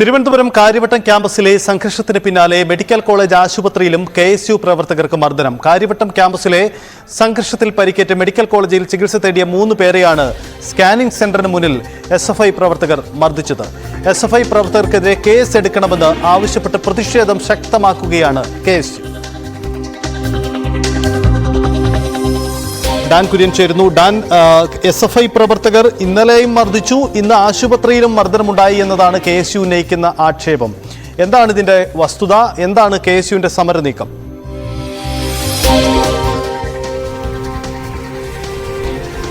തിരുവനന്തപുരം കാര്യവട്ടം ക്യാമ്പസിലെ സംഘർഷത്തിന് പിന്നാലെ മെഡിക്കൽ കോളേജ് ആശുപത്രിയിലും കെ എസ് യു പ്രവർത്തകർക്ക് മർദ്ദനം. കാര്യവട്ടം ക്യാമ്പസിലെ സംഘർഷത്തിൽ പരിക്കേറ്റ് മെഡിക്കൽ കോളേജിൽ ചികിത്സ തേടിയ മൂന്ന് പേരെയാണ് സ്കാനിംഗ് സെന്ററിന് മുന്നിൽ എസ് എഫ് ഐ പ്രവർത്തകർ മർദ്ദിച്ചത്. എസ് എഫ് ഐ പ്രവർത്തകർക്കെതിരെ കേസ് എടുക്കണമെന്ന് ആവശ്യപ്പെട്ട് പ്രതിഷേധം ശക്തമാക്കുകയാണ് K S U. Dan Kurian ചേരുന്നു. ഡാൻ എസ് എഫ് ഐ പ്രവർത്തകർ ഇന്നലെയും മർദ്ദിച്ചു. ഇന്ന് ആശുപത്രിയിലും മർദ്ദനമുണ്ടായി എന്നതാണ് കെ എസ് യു ഉന്നയിക്കുന്ന ആക്ഷേപം. എന്താണ് ഇതിന്റെ വസ്തുത? എന്താണ് കെ എസ് യുവിന്റെ സമര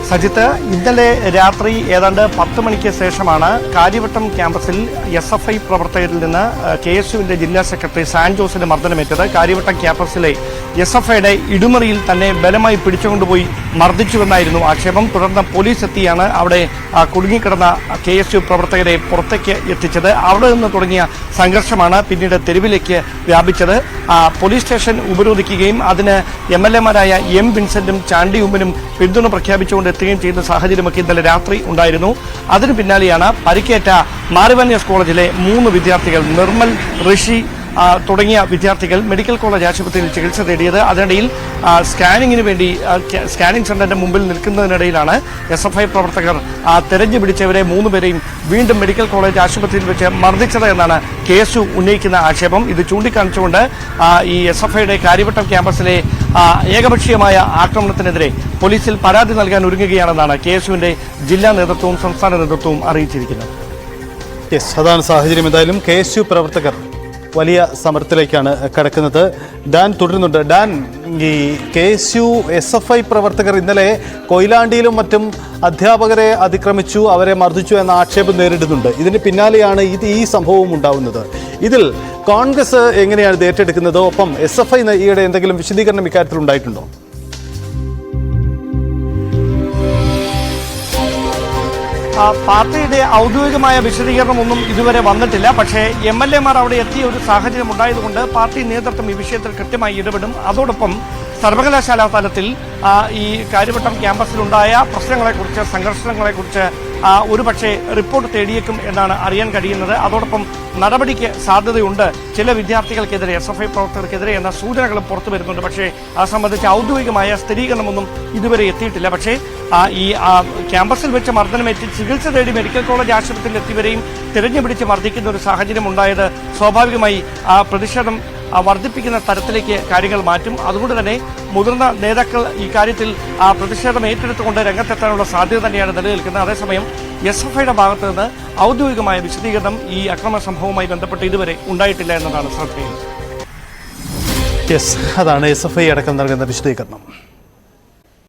സജിത്ത് ഇന്നലെ രാത്രി ഏതാണ്ട് പത്ത് മണിക്ക് ശേഷമാണ് കാര്യവട്ടം ക്യാമ്പസിൽ എസ് എഫ് ഐ പ്രവർത്തകരിൽ നിന്ന് കെ എസ് യുവിന്റെ ജില്ലാ സെക്രട്ടറി സാൻ ജോസിന് മർദ്ദനമേറ്റത്. കാര്യവട്ടം ക്യാമ്പസിലെ എസ് എഫ് ഐയുടെ ഇടുമറിയിൽ തന്നെ ബലമായി പിടിച്ചുകൊണ്ടുപോയി മർദ്ദിച്ചുവെന്നായിരുന്നു ആക്ഷേപം. തുടർന്ന് പോലീസ് എത്തിയാണ് അവിടെ കുടുങ്ങിക്കിടന്ന കെ എസ് യു പ്രവർത്തകരെ പുറത്തേക്ക് എത്തിച്ചത്. അവിടെ നിന്ന് തുടങ്ങിയ സംഘർഷമാണ് പിന്നീട് തെരുവിലേക്ക് വ്യാപിച്ചത്. പോലീസ് സ്റ്റേഷൻ ഉപരോധിക്കുകയും അതിന് എം എൽ എമാരായ എം വിൻസെന്റും ചാണ്ടി ഉമ്മനും പിന്തുണ പ്രഖ്യാപിച്ചുകൊണ്ട് എത്തുകയും ചെയ്യുന്ന സാഹചര്യമൊക്കെ ഇന്നലെ രാത്രി ഉണ്ടായിരുന്നു. അതിനു പിന്നാലെയാണ് പരിക്കേറ്റ മാറിവാനിയസ് കോളേജിലെ മൂന്ന് വിദ്യാർത്ഥികൾ നിർമ്മൽ ഋഷി തുടങ്ങിയ വിദ്യാർത്ഥികൾ മെഡിക്കൽ കോളേജ് ആശുപത്രിയിൽ ചികിത്സ തേടിയത്. അതിനിടയിൽ സ്കാനിങ്ങിന് വേണ്ടി സ്കാനിംഗ് സെന്ററിന്റെ മുമ്പിൽ നിൽക്കുന്നതിനിടയിലാണ് എസ് എഫ് ഐ പ്രവർത്തകർ തെരഞ്ഞു പിടിച്ചവരെ മൂന്നുപേരെയും വീണ്ടും മെഡിക്കൽ കോളേജ് ആശുപത്രിയിൽ വെച്ച് മർദ്ദിച്ചത് എന്നാണ് കേസു ഉന്നയിക്കുന്ന ആക്ഷേപം. ഇത് ചൂണ്ടിക്കാണിച്ചുകൊണ്ട് ഈ എസ് എഫ് ഐയുടെ കാര്യവട്ടം ക്യാമ്പസിലെ ഏകപക്ഷീയമായ ആക്രമണത്തിനെതിരെ പോലീസിൽ പരാതി നൽകാൻ ഒരുങ്ങുകയാണെന്നാണ് കെ എസ് യുവിന്റെ ജില്ലാ നേതൃത്വവും സംസ്ഥാന നേതൃത്വവും അറിയിച്ചിരിക്കുന്നത്. അതാണ് സാഹചര്യം. എന്തായാലും കെ എസ് യു പ്രവർത്തകർ വലിയ സമരത്തിലേക്കാണ് കടക്കുന്നത്. ഡാൻ തുടരുന്നുണ്ട്. ഡാൻ ഈ K S U S F I പ്രവർത്തകർ ഇന്നലെ കൊയിലാണ്ടിയിലും മറ്റും അധ്യാപകരെ അതിക്രമിച്ചു അവരെ മർദ്ദിച്ചു എന്ന ആക്ഷേപം നേരിടുന്നുണ്ട്. ഇതിന് പിന്നാലെയാണ് ഇത് ഈ സംഭവം ഉണ്ടാവുന്നത്. ഇതിൽ കോൺഗ്രസ് എങ്ങനെയാണ് ഇത് ഏറ്റെടുക്കുന്നത് ഒപ്പം എസ് എഫ് ഐ ഈയിടെ എന്തെങ്കിലും വിശദീകരണം ഇക്കാര്യത്തിൽ ഉണ്ടായിട്ടുണ്ടോ? പാർട്ടിയുടെ ഔദ്യോഗികമായ വിശദീകരണമൊന്നും ഇതുവരെ വന്നിട്ടില്ല. പക്ഷേ എം എൽ എമാർ അവിടെ എത്തിയ ഒരു സാഹചര്യം ഉണ്ടായതുകൊണ്ട് പാർട്ടി നേതൃത്വം ഈ വിഷയത്തിൽ കൃത്യമായി ഇടപെടും. അതോടൊപ്പം സർവകലാശാലാ തലത്തിൽ ഈ കാര്യവട്ടം ക്യാമ്പസിലുണ്ടായ പ്രശ്നങ്ങളെക്കുറിച്ച് സംഘർഷങ്ങളെക്കുറിച്ച് ആ, ഒരുപക്ഷെ റിപ്പോർട്ട് തേടിയേക്കും എന്നാണ് അറിയാൻ കഴിയുന്നത്. അതോടൊപ്പം നടപടിക്ക് സാധ്യതയുണ്ട്. ചില വിദ്യാർത്ഥികൾക്കെതിരെ എസ് എഫ് ഐ പ്രവർത്തകർക്കെതിരെ എന്ന സൂചനകളും പുറത്തു വരുന്നുണ്ട്. പക്ഷേ അത് സംബന്ധിച്ച് ഔദ്യോഗികമായ സ്ഥിരീകരണമൊന്നും ഇതുവരെ എത്തിയിട്ടില്ല. പക്ഷേ ഈ ക്യാമ്പസിൽ വെച്ച് മർദ്ദനമേറ്റ് ചികിത്സ തേടി മെഡിക്കൽ കോളേജ് ആശുപത്രിയിൽ എത്തിയവരെയും തിരഞ്ഞുപിടിച്ച് മർദ്ദിക്കുന്ന ഒരു സാഹചര്യം ഉണ്ടായത് സ്വാഭാവികമായി ആ പ്രതിഷേധം വർദ്ധിപ്പിക്കുന്ന തരത്തിലേക്ക് കാര്യങ്ങൾ മാറ്റും. അതുകൊണ്ട് തന്നെ മുതിർന്ന നേതാക്കൾ ഈ കാര്യത്തിൽ പ്രതിഷേധം ഏറ്റെടുത്തുകൊണ്ട് രംഗത്തെത്താനുള്ള സാധ്യത തന്നെയാണ് നിലനിൽക്കുന്നത്. അതേസമയം എസ് എഫ് ഐയുടെ ഭാഗത്ത് നിന്ന് ഔദ്യോഗികമായ വിശദീകരണം ഈ അക്രമ സംഭവവുമായി ബന്ധപ്പെട്ട് ഇതുവരെ ഉണ്ടായിട്ടില്ല എന്നതാണ് ശ്രദ്ധേയം. അതാണ് എസ് എഫ് ഐ അടക്കം നൽകുന്ന വിശദീകരണം.